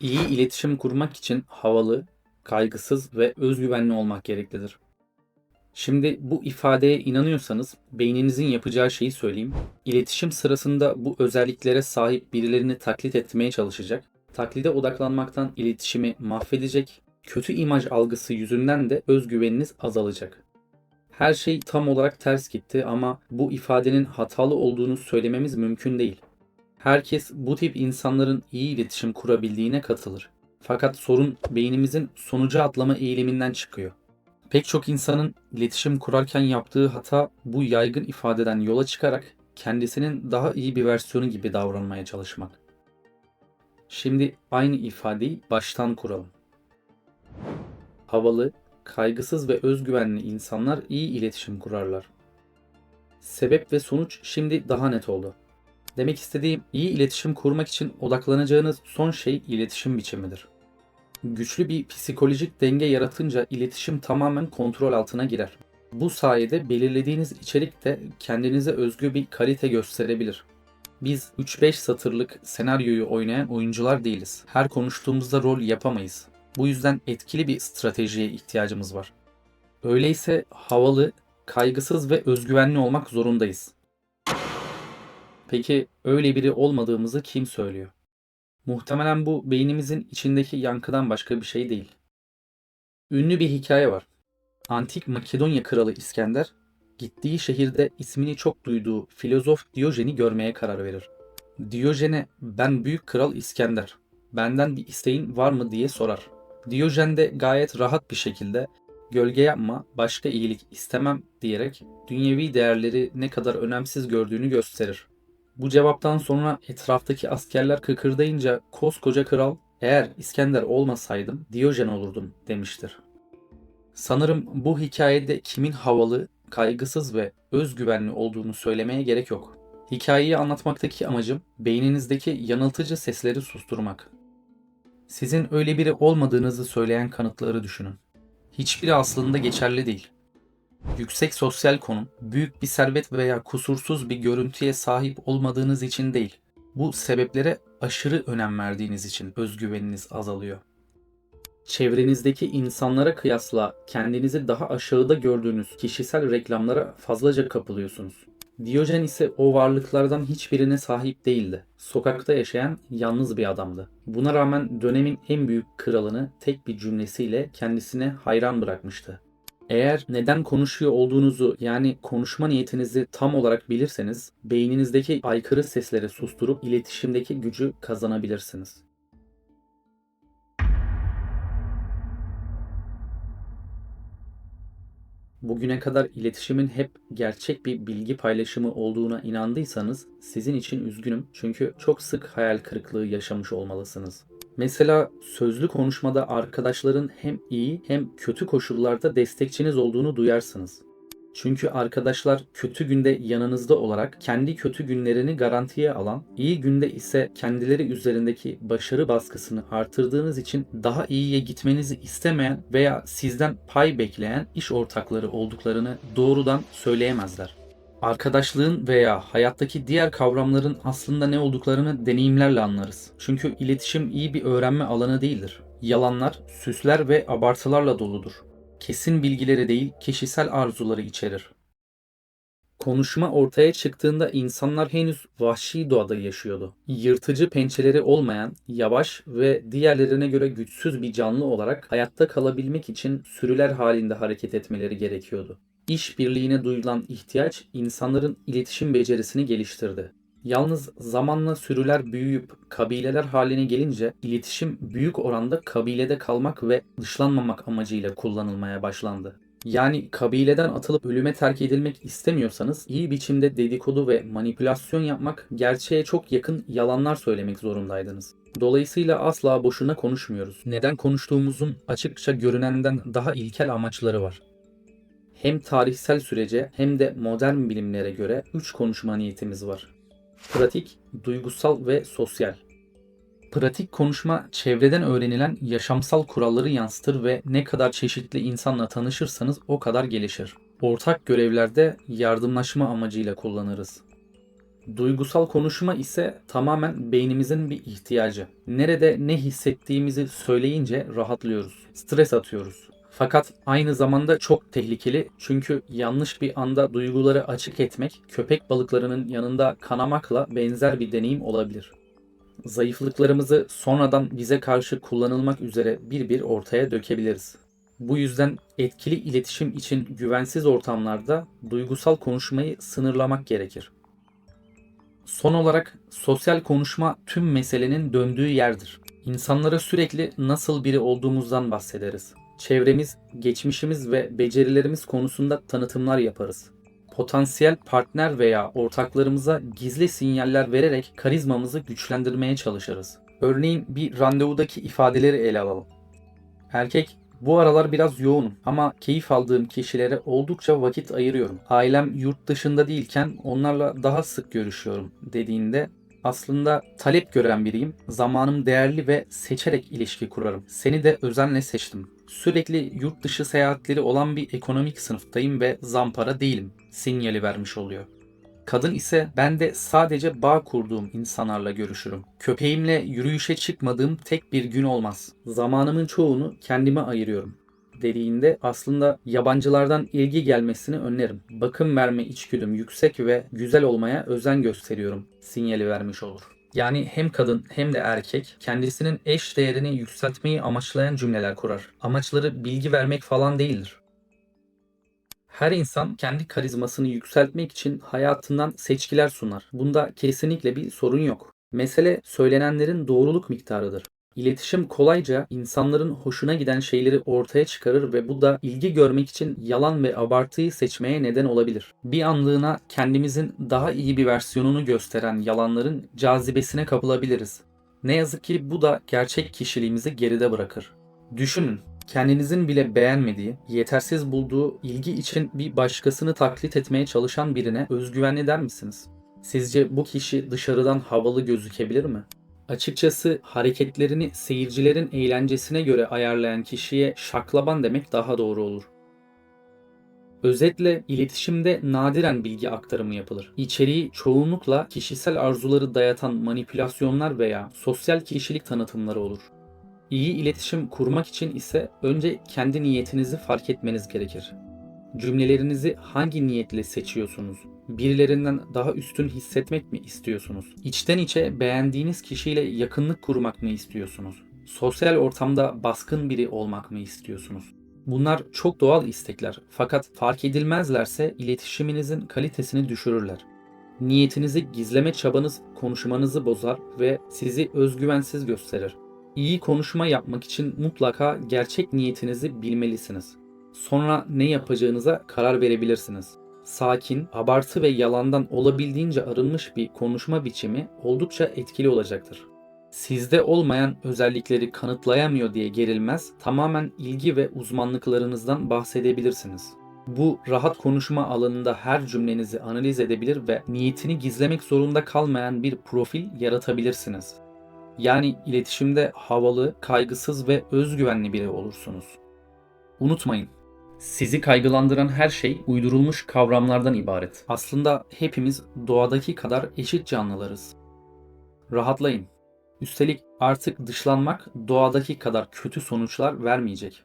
İyi iletişim kurmak için havalı, kaygısız ve özgüvenli olmak gereklidir. Şimdi bu ifadeye inanıyorsanız beyninizin yapacağı şeyi söyleyeyim. İletişim sırasında bu özelliklere sahip birilerini taklit etmeye çalışacak. Taklide odaklanmaktan iletişimi mahvedecek. Kötü imaj algısı yüzünden de özgüveniniz azalacak. Her şey tam olarak ters gitti ama bu ifadenin hatalı olduğunu söylememiz mümkün değil. Herkes bu tip insanların iyi iletişim kurabildiğine katılır. Fakat sorun beynimizin sonuca atlama eğiliminden çıkıyor. Pek çok insanın iletişim kurarken yaptığı hata bu yaygın ifadeden yola çıkarak kendisinin daha iyi bir versiyonu gibi davranmaya çalışmak. Şimdi aynı ifadeyi baştan kuralım. Havalı, kaygısız ve özgüvenli insanlar iyi iletişim kurarlar. Sebep ve sonuç şimdi daha net oldu. Demek istediğim iyi iletişim kurmak için odaklanacağınız son şey iletişim biçimidir. Güçlü bir psikolojik denge yaratınca iletişim tamamen kontrol altına girer. Bu sayede belirlediğiniz içerik de kendinize özgü bir kalite gösterebilir. Biz 3-5 satırlık senaryoyu oynayan oyuncular değiliz. Her konuştuğumuzda rol yapamayız. Bu yüzden etkili bir stratejiye ihtiyacımız var. Öyleyse havalı, kaygısız ve özgüvenli olmak zorundayız. Peki öyle biri olmadığımızı kim söylüyor? Muhtemelen bu beynimizin içindeki yankıdan başka bir şey değil. Ünlü bir hikaye var. Antik Makedonya kralı İskender, gittiği şehirde ismini çok duyduğu filozof Diyojen'i görmeye karar verir. Diyojen'e ben büyük kral İskender, benden bir isteğin var mı diye sorar. Diyojen de gayet rahat bir şekilde gölge yapma, başka iyilik istemem diyerek dünyevi değerleri ne kadar önemsiz gördüğünü gösterir. Bu cevaptan sonra etraftaki askerler kıkırdayınca koskoca kral eğer İskender olmasaydım Diyojen olurdum demiştir. Sanırım bu hikayede kimin havalı, kaygısız ve özgüvenli olduğunu söylemeye gerek yok. Hikayeyi anlatmaktaki amacım beyninizdeki yanıltıcı sesleri susturmak. Sizin öyle biri olmadığınızı söyleyen kanıtları düşünün. Hiçbiri aslında geçerli değil. Yüksek sosyal konum, büyük bir servet veya kusursuz bir görüntüye sahip olmadığınız için değil. Bu sebeplere aşırı önem verdiğiniz için özgüveniniz azalıyor. Çevrenizdeki insanlara kıyasla kendinizi daha aşağıda gördüğünüz kişisel reklamlara fazlaca kapılıyorsunuz. Diyojen ise o varlıklardan hiçbirine sahip değildi. Sokakta yaşayan yalnız bir adamdı. Buna rağmen dönemin en büyük kralını tek bir cümlesiyle kendisine hayran bırakmıştı. Eğer neden konuşuyor olduğunuzu yani konuşma niyetinizi tam olarak bilirseniz beyninizdeki aykırı sesleri susturup iletişimdeki gücü kazanabilirsiniz. Bugüne kadar iletişimin hep gerçek bir bilgi paylaşımı olduğuna inandıysanız sizin için üzgünüm çünkü çok sık hayal kırıklığı yaşamış olmalısınız. Mesela sözlü konuşmada arkadaşların hem iyi hem kötü koşullarda destekçiniz olduğunu duyarsınız. Çünkü arkadaşlar kötü günde yanınızda olarak kendi kötü günlerini garantiye alan, iyi günde ise kendileri üzerindeki başarı baskısını artırdığınız için daha iyiye gitmenizi istemeyen veya sizden pay bekleyen iş ortakları olduklarını doğrudan söyleyemezler. Arkadaşlığın veya hayattaki diğer kavramların aslında ne olduklarını deneyimlerle anlarız. Çünkü iletişim iyi bir öğrenme alanı değildir. Yalanlar, süsler ve abartılarla doludur. Kesin bilgileri değil, kişisel arzuları içerir. Konuşma ortaya çıktığında insanlar henüz vahşi doğada yaşıyordu. Yırtıcı pençeleri olmayan, yavaş ve diğerlerine göre güçsüz bir canlı olarak hayatta kalabilmek için sürüler halinde hareket etmeleri gerekiyordu. İşbirliğine duyulan ihtiyaç insanların iletişim becerisini geliştirdi. Yalnız zamanla sürüler büyüyüp kabileler haline gelince iletişim büyük oranda kabilede kalmak ve dışlanmamak amacıyla kullanılmaya başlandı. Yani kabileden atılıp ölüme terk edilmek istemiyorsanız iyi biçimde dedikodu ve manipülasyon yapmak, gerçeğe çok yakın yalanlar söylemek zorundaydınız. Dolayısıyla asla boşuna konuşmuyoruz. Neden konuştuğumuzun açıkça görünenden daha ilkel amaçları var hem tarihsel sürece hem de modern bilimlere göre 3 konuşma niyetimiz var. Pratik, duygusal ve sosyal. Pratik konuşma çevreden öğrenilen yaşamsal kuralları yansıtır ve ne kadar çeşitli insanla tanışırsanız o kadar gelişir. Ortak görevlerde yardımlaşma amacıyla kullanırız. Duygusal konuşma ise tamamen beynimizin bir ihtiyacı. Nerede ne hissettiğimizi söyleyince rahatlıyoruz. Stres atıyoruz. Fakat aynı zamanda çok tehlikeli çünkü yanlış bir anda duyguları açık etmek köpek balıklarının yanında kanamakla benzer bir deneyim olabilir. Zayıflıklarımızı sonradan bize karşı kullanılmak üzere bir bir ortaya dökebiliriz. Bu yüzden etkili iletişim için güvensiz ortamlarda duygusal konuşmayı sınırlamak gerekir. Son olarak sosyal konuşma tüm meselenin döndüğü yerdir. İnsanlara sürekli nasıl biri olduğumuzdan bahsederiz. Çevremiz, geçmişimiz ve becerilerimiz konusunda tanıtımlar yaparız. Potansiyel partner veya ortaklarımıza gizli sinyaller vererek karizmamızı güçlendirmeye çalışırız. Örneğin bir randevudaki ifadeleri ele alalım. Erkek bu aralar biraz yoğunum ama keyif aldığım kişilere oldukça vakit ayırıyorum. Ailem yurt dışında değilken onlarla daha sık görüşüyorum dediğinde aslında talep gören biriyim. Zamanım değerli ve seçerek ilişki kurarım. Seni de özenle seçtim. Sürekli yurt dışı seyahatleri olan bir ekonomik sınıftayım ve zampara değilim. Sinyali vermiş oluyor. Kadın ise ben de sadece bağ kurduğum insanlarla görüşürüm. Köpeğimle yürüyüşe çıkmadığım tek bir gün olmaz. Zamanımın çoğunu kendime ayırıyorum dediğinde aslında yabancılardan ilgi gelmesini önlerim. Bakım verme içgüdüm yüksek ve güzel olmaya özen gösteriyorum sinyali vermiş olur. Yani hem kadın hem de erkek kendisinin eş değerini yükseltmeyi amaçlayan cümleler kurar. Amaçları bilgi vermek falan değildir. Her insan kendi karizmasını yükseltmek için hayatından seçkiler sunar. Bunda kesinlikle bir sorun yok. Mesele söylenenlerin doğruluk miktarıdır. İletişim kolayca insanların hoşuna giden şeyleri ortaya çıkarır ve bu da ilgi görmek için yalan ve abartıyı seçmeye neden olabilir. Bir anlığına kendimizin daha iyi bir versiyonunu gösteren yalanların cazibesine kapılabiliriz. Ne yazık ki bu da gerçek kişiliğimizi geride bırakır. Düşünün, kendinizin bile beğenmediği, yetersiz bulduğu ilgi için bir başkasını taklit etmeye çalışan birine özgüvenli der misiniz? Sizce bu kişi dışarıdan havalı gözükebilir mi? Açıkçası hareketlerini seyircilerin eğlencesine göre ayarlayan kişiye şaklaban demek daha doğru olur. Özetle iletişimde nadiren bilgi aktarımı yapılır. İçeriği çoğunlukla kişisel arzuları dayatan manipülasyonlar veya sosyal kişilik tanıtımları olur. İyi iletişim kurmak için ise önce kendi niyetinizi fark etmeniz gerekir. Cümlelerinizi hangi niyetle seçiyorsunuz? Birilerinden daha üstün hissetmek mi istiyorsunuz? İçten içe beğendiğiniz kişiyle yakınlık kurmak mı istiyorsunuz? Sosyal ortamda baskın biri olmak mı istiyorsunuz? Bunlar çok doğal istekler fakat fark edilmezlerse iletişiminizin kalitesini düşürürler. Niyetinizi gizleme çabanız konuşmanızı bozar ve sizi özgüvensiz gösterir. İyi konuşma yapmak için mutlaka gerçek niyetinizi bilmelisiniz. Sonra ne yapacağınıza karar verebilirsiniz. Sakin, abartı ve yalandan olabildiğince arınmış bir konuşma biçimi oldukça etkili olacaktır. Sizde olmayan özellikleri kanıtlayamıyor diye gerilmez, tamamen ilgi ve uzmanlıklarınızdan bahsedebilirsiniz. Bu rahat konuşma alanında her cümlenizi analiz edebilir ve niyetini gizlemek zorunda kalmayan bir profil yaratabilirsiniz. Yani iletişimde havalı, kaygısız ve özgüvenli biri olursunuz. Unutmayın, sizi kaygılandıran her şey uydurulmuş kavramlardan ibaret. Aslında hepimiz doğadaki kadar eşit canlılarız. Rahatlayın. Üstelik artık dışlanmak doğadaki kadar kötü sonuçlar vermeyecek.